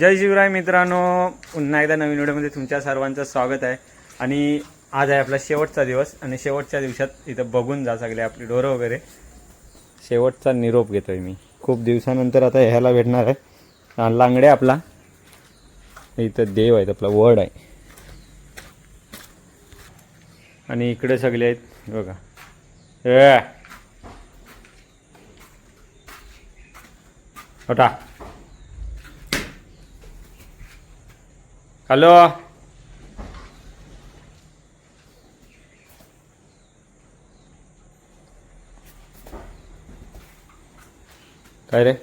जय शिवराय मित्रांनो पुन्हा एकदा नवीन व्हिडिओमध्ये तुमच्या सर्वांचं स्वागत आहे. आणि आज आहे आपला शेवटचा दिवस आणि शेवटच्या दिवसात इथं बघून जा सगळे आपली डोरं वगैरे. शेवटचा निरोप घेतोय मी. खूप दिवसानंतर आता ह्याला भेटणार आहे. लांगडे आपला. इथं देव आहेत आपला वड आहे. आणि इकडे सगळे आहेत बघा. ए! होता हॅलो काय रे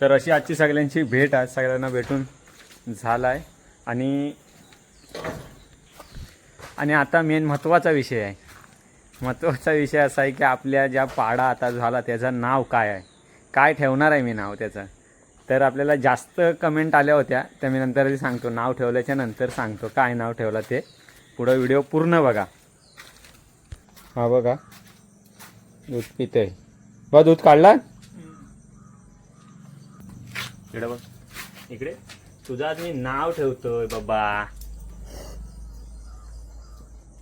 तर अशी आजची सगळ्यांची भेट आज सगळ्यांना भेटून झाला आहे आणि आणि आता मेन महत्त्वाचा विषय आहे. महत्त्वाचा विषय असा आहे की आपल्या ज्या पाडा आता झाला त्याचं नाव काय आहे? काय ठेवणार आहे मी नाव त्याचं? तर आपल्याला जास्त कमेंट आल्या होत्या त्या मी नंतर सांगतो. नाव ठेवल्याच्या नंतर सांगतो काय नाव ठेवलं ते. पुढं व्हिडिओ पूर्ण बघा. हा बघा. दूध पितंय. बघ दूध काढला? इकडे बघ. इकडे. तुझं आज मी नाव ठेवतोय बाबा.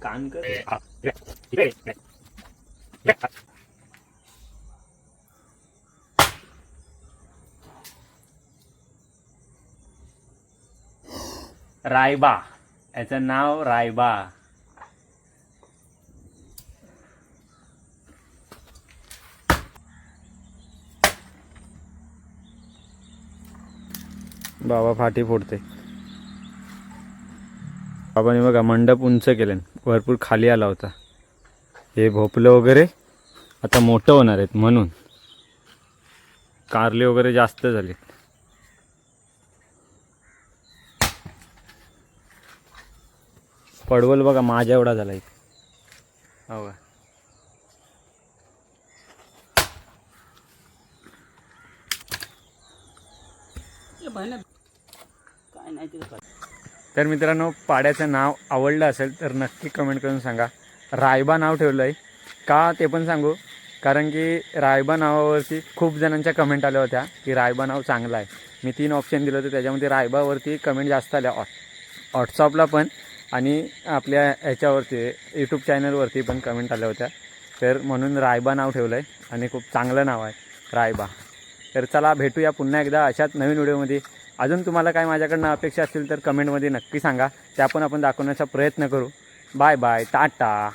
कान कर. रायबा. याचं नाव रायबा. बाबा फाटी फोडते. बाबाने बघा मंडप उंच केलं भरपूर खाली आला होता. हे भोपलं वगैरे आता मोठं होणार आहेत म्हणून. कारले वगैरे जास्त झाले पडवल बघा माझ्या एवढा झाला एक. हो का? तर मित्रांनो पाड्याचं नाव आवडलं असेल तर नक्की कमेंट करून सांगा. रायबा नाव ठेवलं आहे. का ते पण सांगू? कारण की रायबा नावावरती खूप जणांच्या कमेंट आल्या होत्या की रायबा नाव चांगलं आहे. मी तीन ऑप्शन दिलं होतं त्याच्यामध्ये रायबावरती कमेंट जास्त आल्या. व्हॉट्सअपला पण आणि आपल्या ह्याच्यावरती यूट्यूब चॅनलवरती पण कमेंट आल्या होत्या. तर म्हणून रायबा नाव ठेवलं आहे आणि खूप चांगलं नाव आहे रायबा. तर चला भेटूया पुन्हा एकदा अशाच नवीन व्हिडिओमध्ये. अजून तुम्हाला काय माझ्याकडनं अपेक्षा असतील तर कमेंटमध्ये नक्की सांगा. त्या पण आपण दाखवण्याचा प्रयत्न करू. Bye bye Tata